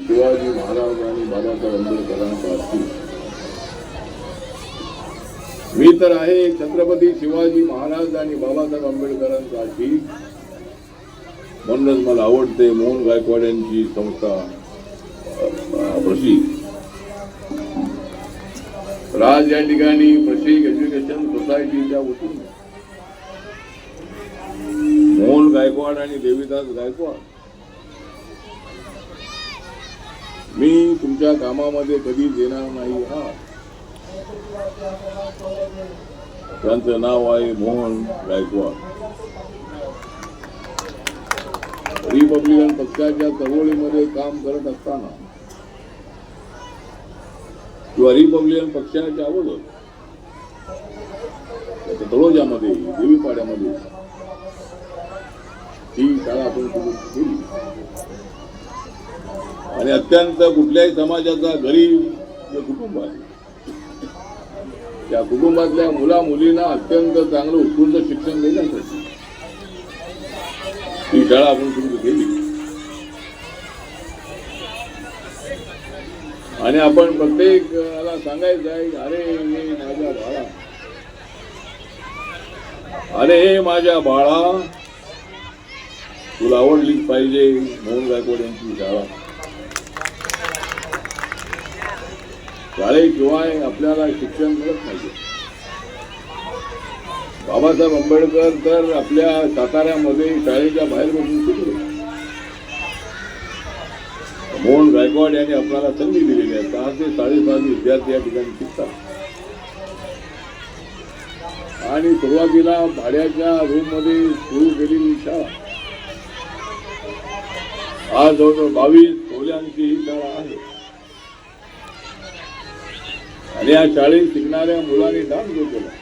शिवाजी महाराज आणि बाबासाहेब आंबेडकरांचा असतील मी तर आहे छत्रपती शिवाजी महाराज आणि बाबासाहेब आंबेडकरांचा म्हणूनच मला आवडते मोहन गायकवाड यांची संस्था अ, राज या ठिकाणी प्रशिक एज्युकेशन सोसायटीच्या वतीने. मोहन गायकवाड आणि देवीदास गायकवाड मी तुमच्या कामामध्ये कधी देणार नाही हा. त्यांचं नाव आहे मोहन गायकवाड. रिपब्लिकन पक्षाच्या चळवळीमध्ये काम करत असताना किंवा रिपब्लिकन पक्षाच्या अगोदर तळोजामध्ये देवीपाड्यामध्ये ही शाळा आपण सुरू केली. आणि अत्यंत कुठल्याही समाजाचा गरीब कुटुंब आहे. त्या कुटुंबातल्या मुला मुलींना अत्यंत चांगलं उत्कृष्ट शिक्षण देण्यासाठी ही शाळा आपण सुरू केली. आणि आपण प्रत्येकाला सांगायचं आहे अरे हे माझ्या बाळा. अरे हे माझ्या बाळा तुला आवडलीच पाहिजे मोहन गायकवाड यांची शाळा. शाळेशिवाय आपल्याला शिक्षण मिळत नाही. बाबासाहेब आंबेडकर तर आपल्या साताऱ्यामध्ये शाळेच्या बाहेर बसून शिकले. मोहन गायकवाड यांनी आपल्याला संधी दिलेली आहे. सहा ते साडेसहा विद्यार्थी या ठिकाणी शिकतात. आणि सुरुवातीला भाड्याच्या रूममध्ये सुरू केलेली शाळा. आज जवळजवळ बावीस खोल्यांची ही शाळा आहे. आणि या शाळेत शिकणाऱ्या मुलांनी डान्स जो केला